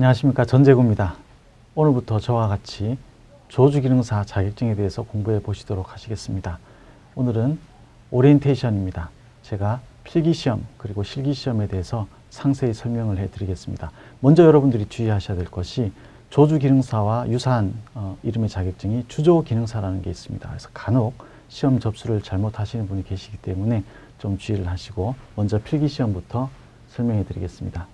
안녕하십니까 전재구입니다. 오늘부터 저와 같이 조주기능사 자격증에 대해서 공부해 보시도록 하시겠습니다. 오늘은 오리엔테이션입니다. 제가 필기시험 그리고 실기시험에 대해서 상세히 설명을 해 드리겠습니다. 먼저 여러분들이 주의하셔야 될 것이 조주기능사와 유사한 어, 이름의 자격증이 주조기능사라는 게 있습니다. 그래서 간혹 시험 접수를 잘못하시는 분이 계시기 때문에 좀 주의를 하시고 먼저 필기시험부터 설명해 드리겠습니다.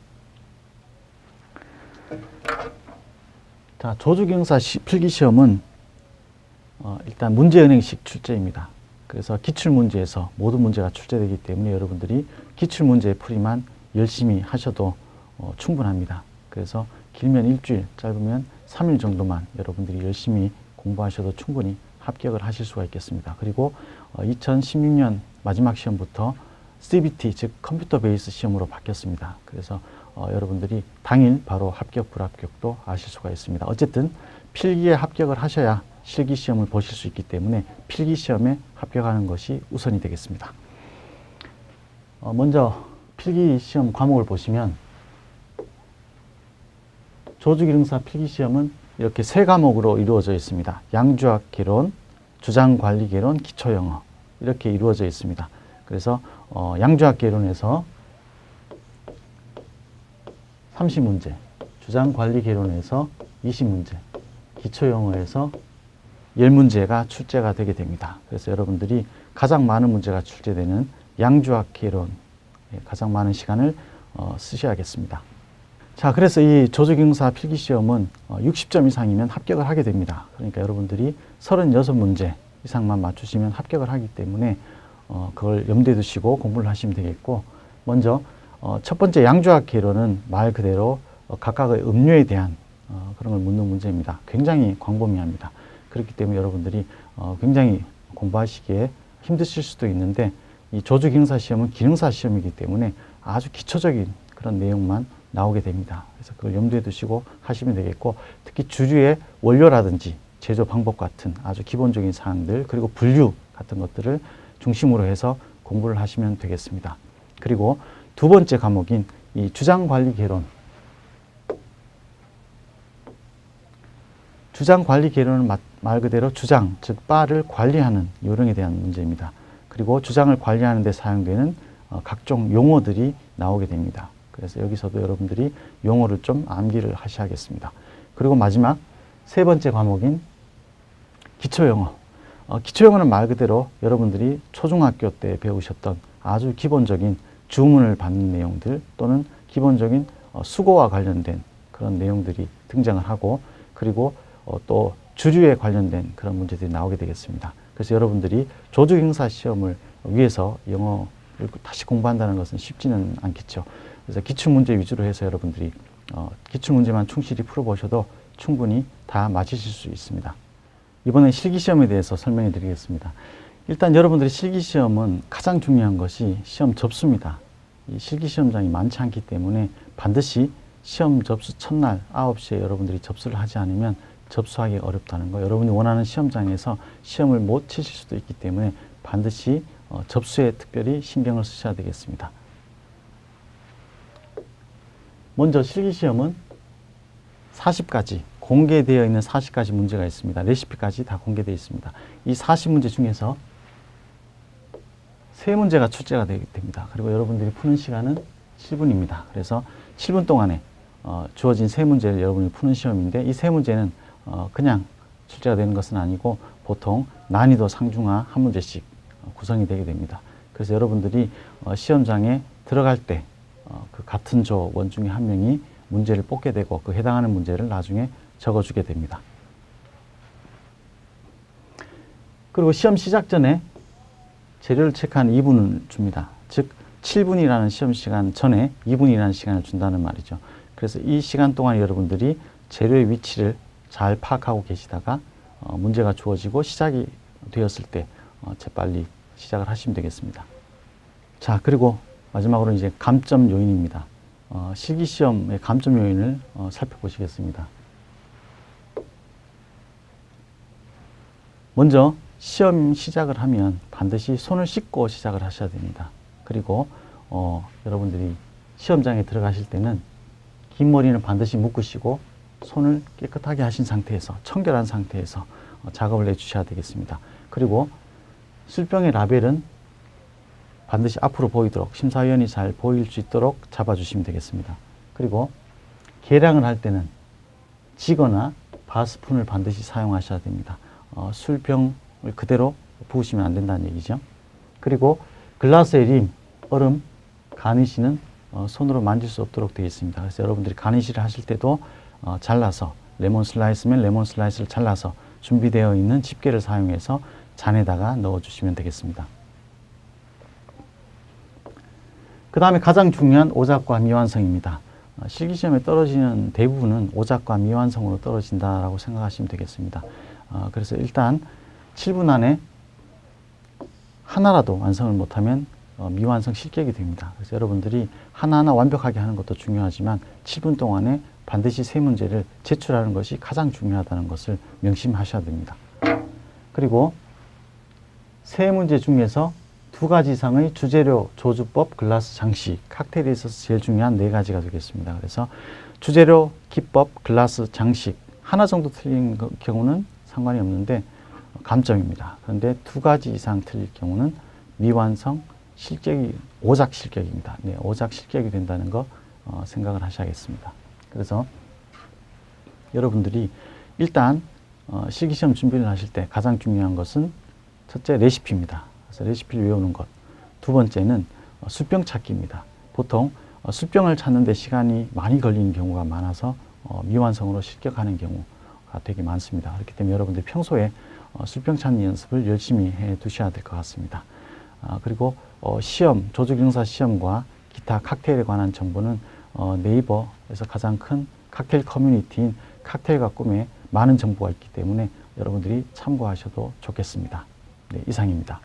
자, 조주경사 시- 필기 시험은 어, 일단 문제은행식 출제입니다. 그래서 기출문제에서 모든 문제가 출제되기 때문에 여러분들이 기출문제 풀이만 열심히 하셔도 어, 충분합니다. 그래서 길면 일주일, 짧으면 3일 정도만 여러분들이 열심히 공부하셔도 충분히 합격을 하실 수가 있겠습니다. 그리고 어, 2016년 마지막 시험부터 CBT, 즉 컴퓨터 베이스 시험으로 바뀌었습니다. 그래서 어, 여러분들이 당일 바로 합격, 불합격도 아실 수가 있습니다. 어쨌든 필기에 합격을 하셔야 실기 시험을 보실 수 있기 때문에 필기 시험에 합격하는 것이 우선이 되겠습니다. 어, 먼저 필기 시험 과목을 보시면 조주기능사 필기 시험은 이렇게 세 과목으로 이루어져 있습니다. 양주학 개론, 주장 관리 개론, 기초 영어 이렇게 이루어져 있습니다. 그래서 어, 양주학 개론에서 30문제, 주장 관리 개론에서 20문제, 기초 영어에서 10문제가 출제가 되게 됩니다. 그래서 여러분들이 가장 많은 문제가 출제되는 양주학 개론 예, 가장 많은 시간을 어, 쓰셔야겠습니다. 자, 그래서 이 조직경사 필기시험은 어, 60점 이상이면 합격을 하게 됩니다. 그러니까 여러분들이 36문제 이상만 맞추시면 합격을 하기 때문에 어, 그걸 염두에 두시고 공부를 하시면 되겠고, 먼저 어, 첫 번째 개론은 말 그대로 어, 각각의 음료에 대한 어, 그런 걸 묻는 문제입니다. 굉장히 광범위합니다. 그렇기 때문에 여러분들이 어, 굉장히 공부하시기에 힘드실 수도 있는데 이 조주 기능사 시험은 기능사 시험이기 때문에 아주 기초적인 그런 내용만 나오게 됩니다. 그래서 그걸 염두에 두시고 하시면 되겠고 특히 주류의 원료라든지 제조 방법 같은 아주 기본적인 사항들 그리고 분류 같은 것들을 중심으로 해서 공부를 하시면 되겠습니다. 그리고 두 번째 과목인 이 주장관리 개론 주장 관리 개론은 마- 말 그대로 주장, 즉 바를 관리하는 요령에 대한 문제입니다. 그리고 주장을 관리하는 데 사용되는 어, 각종 용어들이 나오게 됩니다. 그래서 여기서도 여러분들이 용어를 좀 암기를 하셔야겠습니다. 그리고 마지막 세 번째 과목인 기초 영어. 어, 기초 영어는 말 그대로 여러분들이 초중학교 때 배우셨던 아주 기본적인 주문을 받는 내용들 또는 기본적인 어, 수고와 관련된 그런 내용들이 등장을 하고 그리고 어, 또 주류에 관련된 그런 문제들이 나오게 되겠습니다. 그래서 여러분들이 조직 행사 시험을 위해서 영어를 다시 공부한다는 것은 쉽지는 않겠죠. 그래서 기출 문제 위주로 해서 여러분들이 어, 기출 문제만 충실히 풀어보셔도 충분히 다 맞으실 수 있습니다. 이번엔 실기 시험에 대해서 설명해 드리겠습니다. 일단 여러분들이 실기 시험은 가장 중요한 것이 시험 접수입니다. 이 실기 시험장이 많지 않기 때문에 반드시 시험 접수 첫날 9시에 여러분들이 접수를 하지 않으면 접수하기 어렵다는 거. 여러분이 원하는 시험장에서 시험을 못 치실 수도 있기 때문에 반드시 어, 접수에 특별히 신경을 쓰셔야 되겠습니다. 먼저 실기 시험은 40가지 공개되어 있는 40가지 문제가 있습니다. 레시피까지 다 공개되어 있습니다. 이 40문제 중에서 세 문제가 출제가 되게 됩니다. 그리고 여러분들이 푸는 시간은 7분입니다. 그래서 7분 동안에 어, 주어진 세 문제를 여러분이 푸는 시험인데 이 세 문제는 어, 그냥 출제가 되는 것은 아니고 보통 난이도 상중하 한 문제씩 어, 구성이 되게 됩니다. 그래서 여러분들이 어, 시험장에 들어갈 때 어, 그 같은 조원 중에 한 명이 문제를 뽑게 되고 그 해당하는 문제를 나중에 적어주게 됩니다. 그리고 시험 시작 전에 재료를 체크한 2분을 줍니다. 즉 7분이라는 시험 시간 전에 2분이라는 시간을 준다는 말이죠. 그래서 이 시간 동안 여러분들이 재료의 위치를 잘 파악하고 계시다가 어, 문제가 주어지고 시작이 되었을 때 어, 재빨리 시작을 하시면 되겠습니다. 자, 그리고 마지막으로 이제 감점 요인입니다. 어, 실기 시험의 감점 요인을 어, 살펴보시겠습니다. 먼저 시험 시작을 하면 반드시 손을 씻고 시작을 하셔야 됩니다. 그리고 어, 여러분들이 시험장에 들어가실 때는 긴 머리는 반드시 묶으시고 손을 깨끗하게 하신 상태에서 청결한 상태에서 어, 작업을 해주셔야 되겠습니다. 그리고 술병의 라벨은 반드시 앞으로 보이도록 심사위원이 잘 보일 수 있도록 잡아주시면 되겠습니다. 그리고 계량을 할 때는 지거나 바스푼을 반드시 사용하셔야 됩니다. 어, 술병을 그대로 부으시면 안 된다는 얘기죠. 그리고 글라스에 림, 얼음, 가니쉬는 어, 손으로 만질 수 없도록 되어 있습니다. 그래서 여러분들이 가니쉬를 하실 때도 어, 잘라서 레몬 슬라이스면 레몬 슬라이스를 잘라서 준비되어 있는 집게를 사용해서 잔에다가 넣어주시면 되겠습니다. 그 다음에 가장 중요한 오작과 미완성입니다. 어, 실기시험에 떨어지는 대부분은 오작과 미완성으로 떨어진다라고 생각하시면 되겠습니다. 어, 그래서 일단 7분 안에 하나라도 완성을 못하면 어, 미완성 실격이 됩니다. 그래서 여러분들이 하나하나 완벽하게 하는 것도 중요하지만 7분 동안에 반드시 세 문제를 제출하는 것이 가장 중요하다는 것을 명심하셔야 됩니다. 그리고 세 문제 중에서 두 가지 이상의 주재료, 조주법, 글라스 장식, 칵테일에 있어서 제일 중요한 네 가지가 되겠습니다. 그래서 주재료, 기법, 글라스 장식 하나 정도 틀린 거- 경우는 상관이 없는데 감점입니다. 그런데 두 가지 이상 틀릴 경우는 미완성, 실격이 오작 실격입니다. 네, 오작 실격이 된다는 거 어, 생각을 하셔야겠습니다. 그래서 여러분들이 일단 어, 실기시험 준비를 하실 때 가장 중요한 것은 첫째 레시피입니다. 그래서 레시피를 외우는 것. 두 번째는 어, 술병 찾기입니다. 보통 어, 술병을 찾는데 시간이 많이 걸리는 경우가 많아서 어, 미완성으로 실격하는 경우가 되게 많습니다. 그렇기 때문에 여러분들 평소에 어, 술병 찾는 연습을 열심히 해 두셔야 될 것 같습니다. 아, 그리고 어, 시험, 조직영사 시험과 기타 칵테일에 관한 정보는 어, 네이버에서 가장 큰 칵테일 커뮤니티인 칵테일과 꿈에 많은 정보가 있기 때문에 여러분들이 참고하셔도 좋겠습니다. 네, 이상입니다.